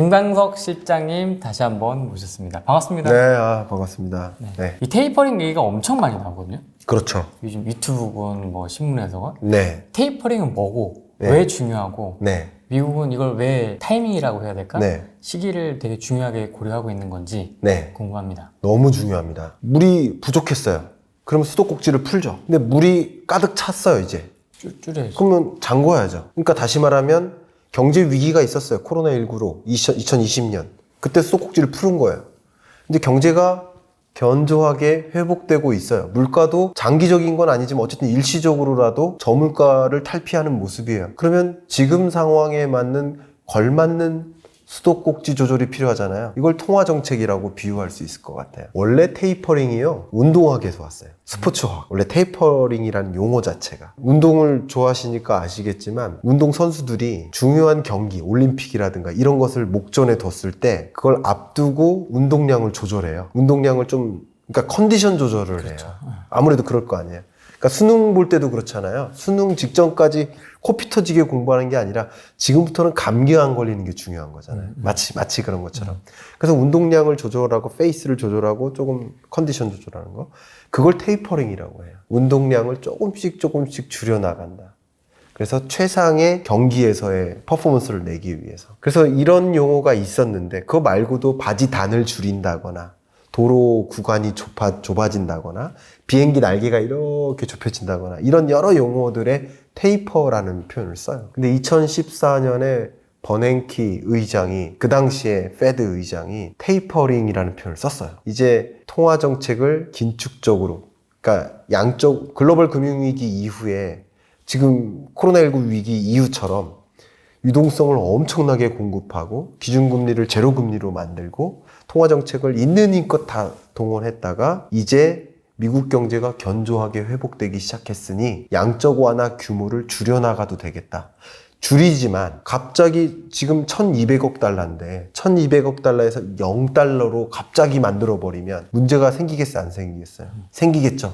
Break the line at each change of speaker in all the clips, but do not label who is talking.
김광석 실장님 다시 한번 모셨습니다. 반갑습니다.
네, 아, 반갑습니다. 네.
이 테이퍼링 얘기가 엄청 많이 나오거든요.
그렇죠.
요즘 유튜브건 뭐 신문에서건
네.
테이퍼링은 뭐고
네.
왜 중요하고
네.
미국은 이걸 왜 타이밍이라고 해야 될까?
네.
시기를 되게 중요하게 고려하고 있는 건지
네.
궁금합니다.
너무 중요합니다. 물이 부족했어요. 그럼 수도꼭지를 풀죠. 근데 물이 가득 찼어요, 이제.
줄- 줄여야죠.
그러면 잠궈야죠. 그러니까 다시 말하면 경제 위기가 있었어요. 코로나19로 2020년. 그때 수도꼭지를 푸는 거예요. 근데 경제가 견조하게 회복되고 있어요. 물가도 장기적인 건 아니지만 어쨌든 일시적으로라도 저물가를 탈피하는 모습이에요. 그러면 지금 상황에 맞는 걸맞는 수도꼭지 조절이 필요하잖아요. 이걸 통화 정책이라고 비유할 수 있을 것 같아요. 원래 테이퍼링이요, 운동학에서 왔어요. 스포츠학. 원래 테이퍼링이라는 용어 자체가. 운동을 좋아하시니까 아시겠지만, 운동 선수들이 중요한 경기, 올림픽이라든가 이런 것을 목전에 뒀을 때, 그걸 앞두고 운동량을 조절해요. 운동량을 좀, 그러니까 컨디션 조절을 해요. 아무래도 그럴 거 아니에요. 그러니까 수능 볼 때도 그렇잖아요. 수능 직전까지 코피 터지게 공부하는 게 아니라 지금부터는 감기 안 걸리는 게 중요한 거잖아요. 마치 마치 그런 것처럼. 그래서 운동량을 조절하고 페이스를 조절하고 조금 컨디션 조절하는 거. 그걸 테이퍼링이라고 해요. 운동량을 조금씩 조금씩 줄여 나간다. 그래서 최상의 경기에서의 퍼포먼스를 내기 위해서. 그래서 이런 용어가 있었는데 그거 말고도 바지 단을 줄인다거나 도로 구간이 좁아, 좁아진다거나 비행기 날개가 이렇게 좁혀진다거나 이런 여러 용어들의 테이퍼라는 표현을 써요. 근데 2014년에 버냉키 의장이 그 당시에 페드 의장이 테이퍼링이라는 표현을 썼어요. 이제 통화 정책을 긴축적으로 그러니까 양쪽 글로벌 금융 위기 이후에 지금 코로나19 위기 이후처럼 유동성을 엄청나게 공급하고 기준금리를 제로금리로 만들고 통화 정책을 있는 힘껏 다 동원했다가 이제 미국 경제가 견조하게 회복되기 시작했으니 양적 완화 규모를 줄여나가도 되겠다. 줄이지만 갑자기 지금 1200억 달러인데 1200억 달러에서 0달러로 갑자기 만들어 버리면 문제가 생기겠어요? 안 생기겠어요? 생기겠죠.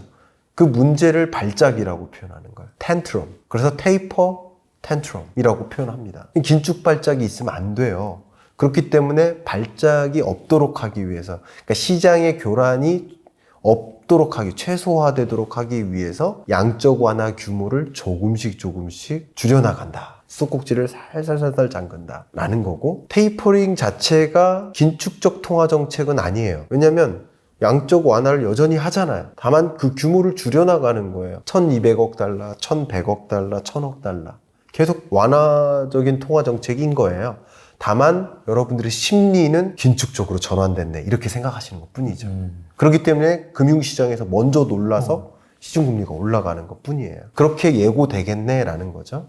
그 문제를 발작이라고 표현하는 거예요. 텐트럼 그래서 테이퍼 텐트럼이라고 표현합니다. 긴축 발작이 있으면 안 돼요 그렇기 때문에 발작이 없도록 하기 위해서 그러니까 시장의 교란이 없도록 하기 최소화되도록 하기 위해서 양적 완화 규모를 조금씩 조금씩 줄여나간다. 수도꼭지를 살살살살 잠근다. 라는 거고 테이퍼링 자체가 긴축적 통화 정책은 아니에요. 왜냐하면 양적 완화를 여전히 하잖아요. 다만 그 규모를 줄여나가는 거예요. 1200억 달러, 1100억 달러, 1000억 달러. 계속 완화적인 통화 정책인 거예요. 다만 여러분들의 심리는 긴축적으로 전환됐네. 이렇게 생각하시는 것 뿐이죠. 그렇기 때문에 금융시장에서 먼저 놀라서 시중금리가 올라가는 것 뿐이에요. 그렇게 예고되겠네라는 거죠.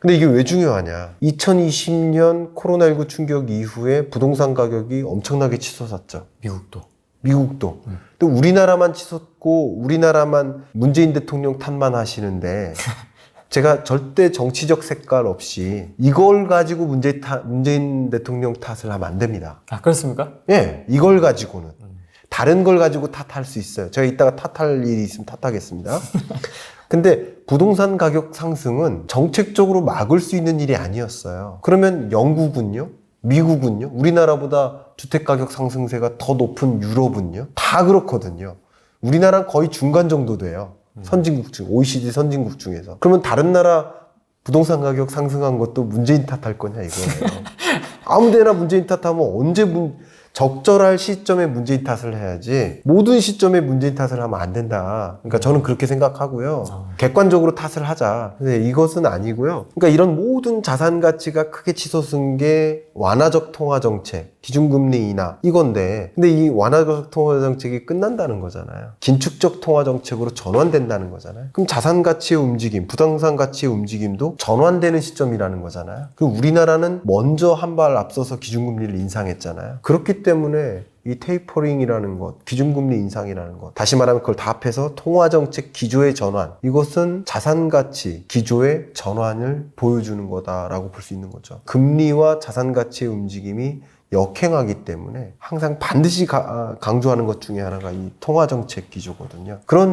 근데 이게 왜 중요하냐. 2020년 코로나19 충격 이후에 부동산 가격이 엄청나게 치솟았죠.
미국도.
미국도. 또 우리나라만 치솟고 우리나라만 문재인 대통령 탓만 하시는데 제가 절대 정치적 색깔 없이 이걸 가지고 문재 탓, 문재인 대통령 탓을 하면 안 됩니다.
아 그렇습니까?
예, 이걸 가지고는. 다른 걸 가지고 탓할 수 있어요. 제가 이따가 탓할 일이 있으면 탓하겠습니다. 근데 부동산 가격 상승은 정책적으로 막을 수 있는 일이 아니었어요. 그러면 영국은요? 미국은요? 우리나라보다 주택 가격 상승세가 더 높은 유럽은요? 다 그렇거든요. 우리나라는 거의 중간 정도 돼요. 선진국 중, OECD 선진국 중에서. 그러면 다른 나라 부동산 가격 상승한 것도 문재인 탓할 거냐 이거예요. 아무 데나 문재인 탓하면 언제 문, 적절할 시점에 문재인 탓을 해야지 모든 시점에 문재인 탓을 하면 안 된다. 그러니까 저는 그렇게 생각하고요. 객관적으로 탓을 하자. 근데 이것은 아니고요. 그러니까 이런 모든 자산 가치가 크게 치솟은 게 완화적 통화 정책, 기준금리 인하 이건데 근데 이 완화적 통화 정책이 끝난다는 거잖아요. 긴축적 통화 정책으로 전환된다는 거잖아요. 그럼 자산 가치의 움직임, 부동산 가치의 움직임도 전환되는 시점이라는 거잖아요. 그리고 우리나라는 먼저 한 발 앞서서 기준금리를 인상했잖아요. 그렇기 때문에 이 테이퍼링이라는 것, 기준금리 인상이라는 것, 다시 말하면 그걸 다 합해서 통화정책 기조의 전환, 이것은 자산가치 기조의 전환을 보여주는 거다라고 볼 수 있는 거죠. 금리와 자산가치의 움직임이 역행하기 때문에 항상 반드시 가- 아, 강조하는 것 중에 하나가 이 통화정책 기조거든요. 그런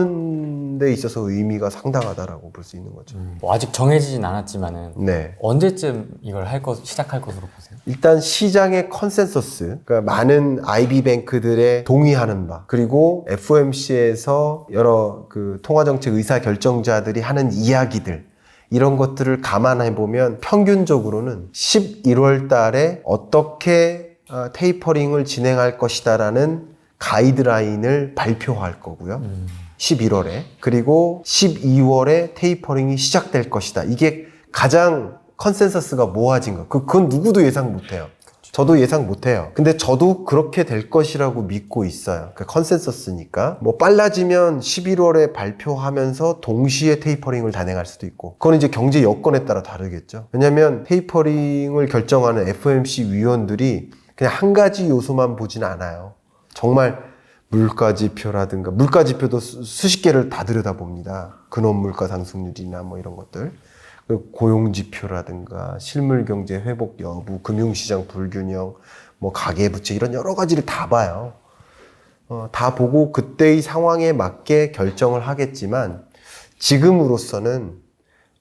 데 있어서 의미가 상당하다라고 볼 수 있는 거죠.
뭐 아직 정해지진 않았지만은
네.
언제쯤 이걸 할 것, 시작할 것으로 보세요?
일단 시장의 컨센서스, 그러니까 많은 IB 뱅크들의 동의하는 바, 그리고 FOMC에서 여러 그 통화정책 의사 결정자들이 하는 이야기들, 이런 것들을 감안해 보면 평균적으로는 11월 달에 어떻게 어, 테이퍼링을 진행할 것이다라는 가이드라인을 발표할 거고요. 11월에. 그리고 12월에 테이퍼링이 시작될 것이다. 이게 가장 컨센서스가 모아진 거. 그, 그건 누구도 예상 못 해요. 저도 예상 못 해요. 근데 저도 그렇게 될 것이라고 믿고 있어요. 그 컨센서스니까. 뭐 빨라지면 11월에 발표하면서 동시에 테이퍼링을 단행할 수도 있고. 그건 이제 경제 여건에 따라 다르겠죠. 왜냐면 테이퍼링을 결정하는 FOMC 위원들이 그냥 한 가지 요소만 보진 않아요. 정말 물가 지표라든가 물가 지표도 수- 수십 개를 다 들여다봅니다. 근원 물가 상승률이나 뭐 이런 것들. 그리고 고용 지표라든가 실물 경제 회복 여부, 금융 시장 불균형, 뭐 가계 부채 이런 여러 가지를 다 봐요. 어, 다 보고 그때의 상황에 맞게 결정을 하겠지만 지금으로서는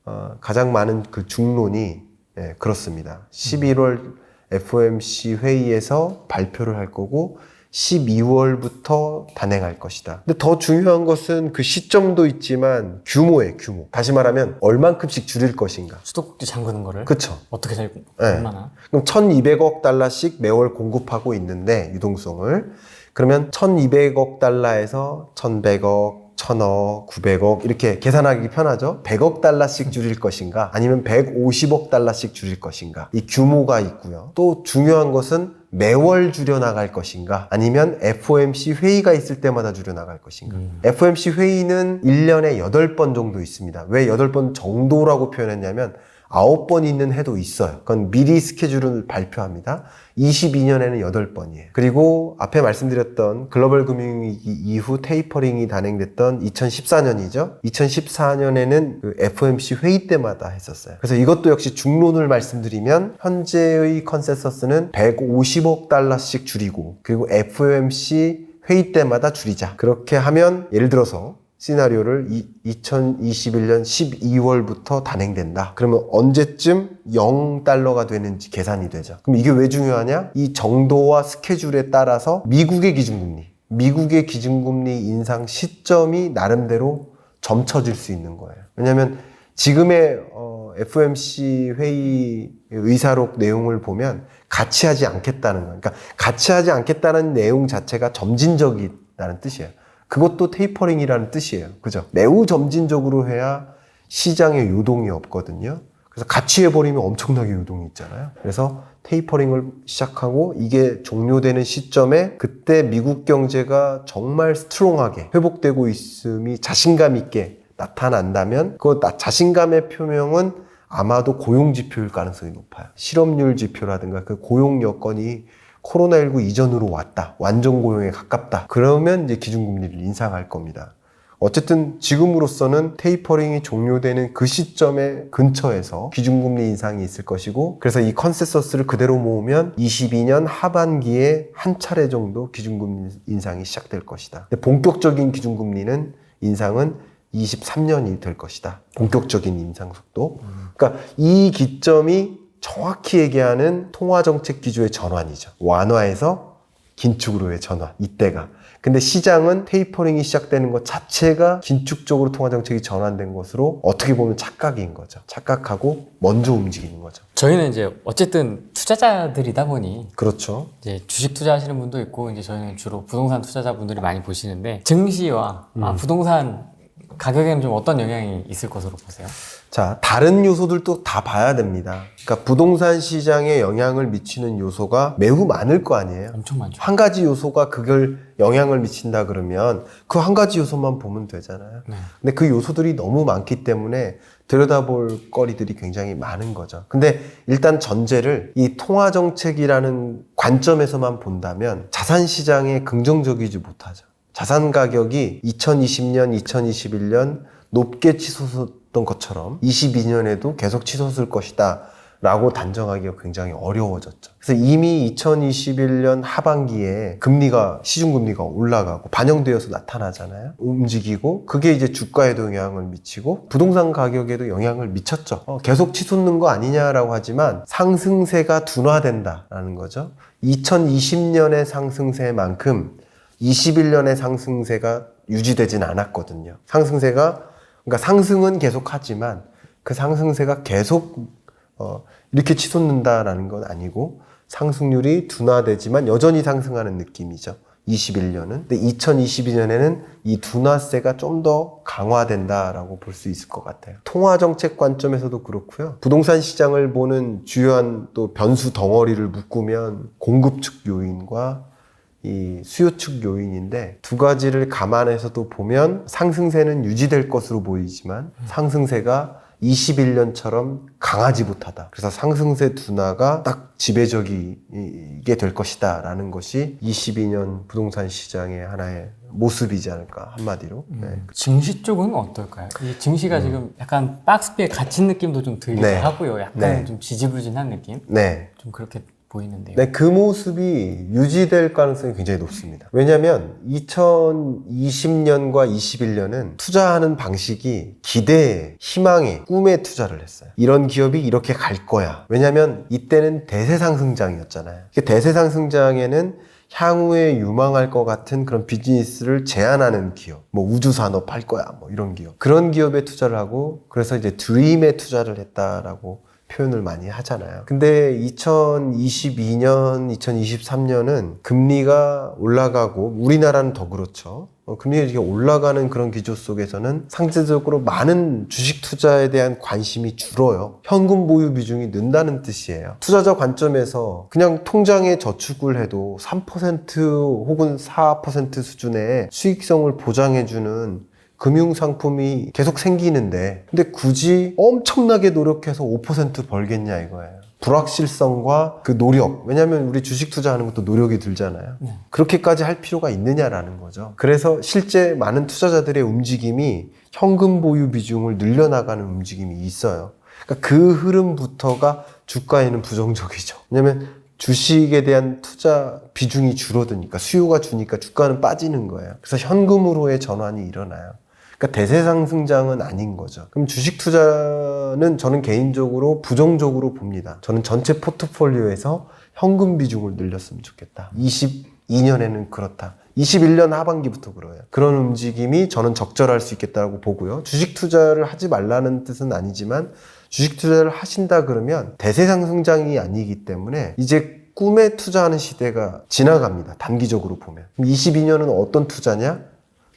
어, 가장 많은 그 중론이 예, 그렇습니다. 11월 FOMC 회의에서 발표를 할 거고 12월부터 단행할 것이다. 근데 더 중요한 것은 그 시점도 있지만 규모예요, 규모. 다시 말하면 얼만큼씩 줄일 것인가.
수도꼭지 잠그는 거를
그쵸.
어떻게 될,
네.
얼마나?
그럼 1200억 달러씩 매월 공급하고 있는데 유동성을 그러면 1200억 달러에서 1100억 1000억, 900억 이렇게 계산하기 편하죠. 100억 달러씩 줄일 것인가 아니면 150억 달러씩 줄일 것인가 이 규모가 있고요. 또 중요한 것은 매월 줄여 나갈 것인가 아니면 FOMC 회의가 있을 때마다 줄여 나갈 것인가. FOMC 회의는 1년에 8번 정도 있습니다. 왜 8번 정도라고 표현했냐면 9번 있는 해도 있어요. 그건 미리 스케줄을 발표합니다. 22년에는 8번이에요. 그리고 앞에 말씀드렸던 글로벌 금융위기 이후 테이퍼링이 단행됐던 2014년이죠. 2014년에는 그 FOMC 회의 때마다 했었어요. 그래서 이것도 역시 중론을 말씀드리면 현재의 컨센서스는 150억 달러씩 줄이고 그리고 FOMC 회의 때마다 줄이자. 그렇게 하면 예를 들어서 시나리오를 2021년 12월부터 단행된다. 그러면 언제쯤 0달러가 되는지 계산이 되죠. 그럼 이게 왜 중요하냐? 이 정도와 스케줄에 따라서 미국의 기준금리, 미국의 기준금리 인상 시점이 나름대로 점쳐질 수 있는 거예요. 왜냐하면 지금의 어, FOMC 회의 의사록 내용을 보면 같이 하지 않겠다는 거예요. 그러니까 같이 하지 않겠다는 내용 자체가 점진적이라는 뜻이에요. 그것도 테이퍼링이라는 뜻이에요. 그죠? 매우 점진적으로 해야 시장에 요동이 없거든요. 그래서 같이 해버리면 엄청나게 요동이 있잖아요. 그래서 테이퍼링을 시작하고 이게 종료되는 시점에 그때 미국 경제가 정말 스트롱하게 회복되고 있음이 자신감 있게 나타난다면 그 나- 자신감의 표명은 아마도 고용 지표일 가능성이 높아요. 실업률 지표라든가 그 고용 여건이 코로나19 이전으로 왔다. 완전 고용에 가깝다. 그러면 이제 기준금리를 인상할 겁니다. 어쨌든 지금으로서는 테이퍼링이 종료되는 그 시점에 근처에서 기준금리 인상이 있을 것이고 그래서 이 컨센서스를 그대로 모으면 22년 하반기에 한 차례 정도 기준금리 인상이 시작될 것이다. 본격적인 기준금리는 인상은 23년이 될 것이다. 본격적인 인상 속도. 그러니까 이 기점이 정확히 얘기하는 통화정책 기조의 전환이죠. 완화에서 긴축으로의 전환. 이때가. 근데 시장은 테이퍼링이 시작되는 것 자체가 긴축적으로 통화정책이 전환된 것으로 어떻게 보면 착각인 거죠. 착각하고 먼저 움직이는 거죠.
저희는 이제 어쨌든 투자자들이다 보니
그렇죠.
이제 주식 투자하시는 분도 있고 이제 저희는 주로 부동산 투자자분들이 많이 보시는데 증시와 아, 부동산 가격에는 좀 어떤 영향이 있을 것으로 보세요?
자, 다른 요소들도 다 봐야 됩니다. 그러니까 부동산 시장에 영향을 미치는 요소가 매우 많을 거 아니에요.
엄청 많죠.
한 가지 요소가 그걸 영향을 미친다 그러면 그 한 가지 요소만 보면 되잖아요.
네.
근데 그 요소들이 너무 많기 때문에 들여다볼 거리들이 굉장히 많은 거죠. 근데 일단 전제를 이 통화 정책이라는 관점에서만 본다면 자산 시장에 긍정적이지 못하죠. 자산 가격이 2020년, 2021년 높게 치솟 았던 것처럼 22년에도 계속 치솟을 것이다. 라고 단정하기가 굉장히 어려워졌죠. 그래서 이미 2021년 하반기에 금리가 시중금리가 올라가고 반영되어서 나타나잖아요. 움직이고 그게 이제 주가에도 영향을 미치고 부동산 가격에도 영향을 미쳤죠. 어, 계속 치솟는 거 아니냐라고 하지만 상승세가 둔화된다라는 거죠. 2020년의 상승세만큼 21년의 상승세가 유지되진 않았거든요. 상승세가 그러니까 상승은 계속하지만 그 상승세가 계속 어, 이렇게 치솟는다라는 건 아니고 상승률이 둔화되지만 여전히 상승하는 느낌이죠. 21년은. 근데 2022년에는 이 둔화세가 좀 더 강화된다라고 볼 수 있을 것 같아요. 통화 정책 관점에서도 그렇고요. 부동산 시장을 보는 주요한 또 변수 덩어리를 묶으면 공급 측 요인과 이 수요 측 요인인데 두 가지를 감안해서도 보면 상승세는 유지될 것으로 보이지만 상승세가 21년처럼 강하지 못하다. 그래서 상승세 둔화가 딱 지배적이게 될 것이다 라는 것이 22년 부동산 시장의 하나의 모습이지 않을까 한마디로. 네.
증시 쪽은 어떨까요? 이 증시가 지금 약간 박스비에 갇힌 느낌도 좀 들기도
네.
하고요. 약간
네.
좀 지지부진한 느낌?
네.
좀 그렇게 보이는데요.
네, 그 모습이 유지될 가능성이 굉장히 높습니다. 왜냐하면 2020년과 21년은 투자하는 방식이 기대에, 희망에, 꿈에 투자를 했어요. 이런 기업이 이렇게 갈 거야. 왜냐하면 이때는 대세상승장이었잖아요. 그 대세상승장에는 향후에 유망할 것 같은 그런 비즈니스를 제안하는 기업, 뭐 우주산업 할 거야, 뭐 이런 기업. 그런 기업에 투자를 하고, 그래서 이제 드림에 투자를 했다라고 표현을 많이 하잖아요. 근데 2022년, 2023년은 금리가 올라가고 우리나라는 더 그렇죠. 어, 금리가 이렇게 올라가는 그런 기조 속에서는 상대적으로 많은 주식 투자에 대한 관심이 줄어요. 현금 보유 비중이 는다는 뜻이에요. 투자자 관점에서 그냥 통장에 저축을 해도 3% 혹은 4% 수준의 수익성을 보장해주는 금융 상품이 계속 생기는데 근데 굳이 엄청나게 노력해서 5% 벌겠냐 이거예요. 불확실성과 그 노력. 왜냐하면 우리 주식 투자하는 것도 노력이 들잖아요.
네.
그렇게까지 할 필요가 있느냐라는 거죠. 그래서 실제 많은 투자자들의 움직임이 현금 보유 비중을 늘려나가는 움직임이 있어요. 그러니까 그 흐름부터가 주가에는 부정적이죠. 왜냐하면 주식에 대한 투자 비중이 줄어드니까 수요가 주니까 주가는 빠지는 거예요. 그래서 현금으로의 전환이 일어나요. 그러니까 대세 상승장은 아닌 거죠. 그럼 주식 투자는 저는 개인적으로 부정적으로 봅니다. 저는 전체 포트폴리오에서 현금 비중을 늘렸으면 좋겠다. 22년에는 그렇다. 21년 하반기부터 그래요. 그런 움직임이 저는 적절할 수 있겠다고 보고요. 주식 투자를 하지 말라는 뜻은 아니지만 주식 투자를 하신다 그러면 대세 상승장이 아니기 때문에 이제 꿈에 투자하는 시대가 지나갑니다. 단기적으로 보면. 22년은 어떤 투자냐?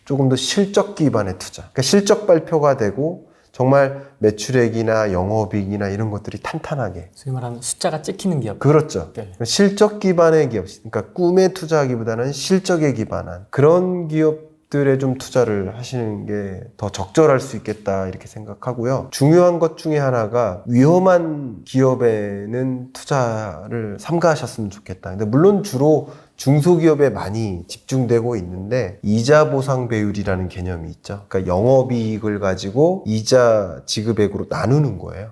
조금 더 실적 기반의 투자. 그러니까 실적 발표가 되고 정말 매출액이나 영업이익이나 이런 것들이 탄탄하게.
소위 말하는 숫자가 찍히는 기업.
그렇죠.
네.
실적 기반의 기업, 그러니까 꿈에 투자하기보다는 실적에 기반한 그런 기업 들에 좀 투자를 하시는 게 더 적절할 수 있겠다 이렇게 생각하고요. 중요한 것 중에 하나가 위험한 기업에는 투자를 삼가하셨으면 좋겠다. 근데 물론 주로 중소기업에 많이 집중되고 있는데 이자 보상 배율이라는 개념이 있죠. 그러니까 영업이익을 가지고 이자 지급액으로 나누는 거예요.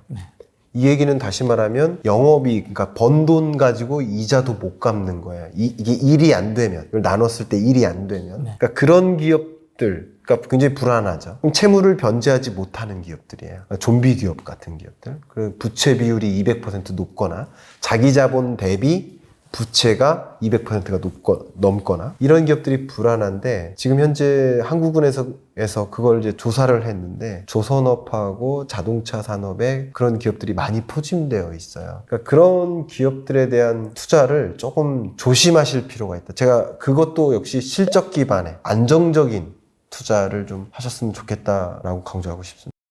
이 얘기는 다시 말하면 영업이익, 그러니까 번 돈 가지고 이자도 못 갚는 거예요. 이, 게 일이 안 되면, 이걸 나눴을 때 일이 안 되면.
네.
그러니까 그런 기업들, 그러니까 굉장히 불안하죠. 그럼 채무를 변제하지 못하는 기업들이에요. 그러니까 좀비 기업 같은 기업들. 그 부채 비율이 200% 높거나 자기 자본 대비 부채가 200%가 높거, 넘거나 이런 기업들이 불안한데 지금 현재 한국은에서 에서 그걸 이제 조사를 했는데 조선업하고 자동차 산업에 그런 기업들이 많이 포진되어 있어요. 그러니까 그런 기업들에 대한 투자를 조금 조심하실 필요가 있다. 제가 그것도 역시 실적 기반의 안정적인 투자를 좀 하셨으면 좋겠다라고 강조하고 싶습니다.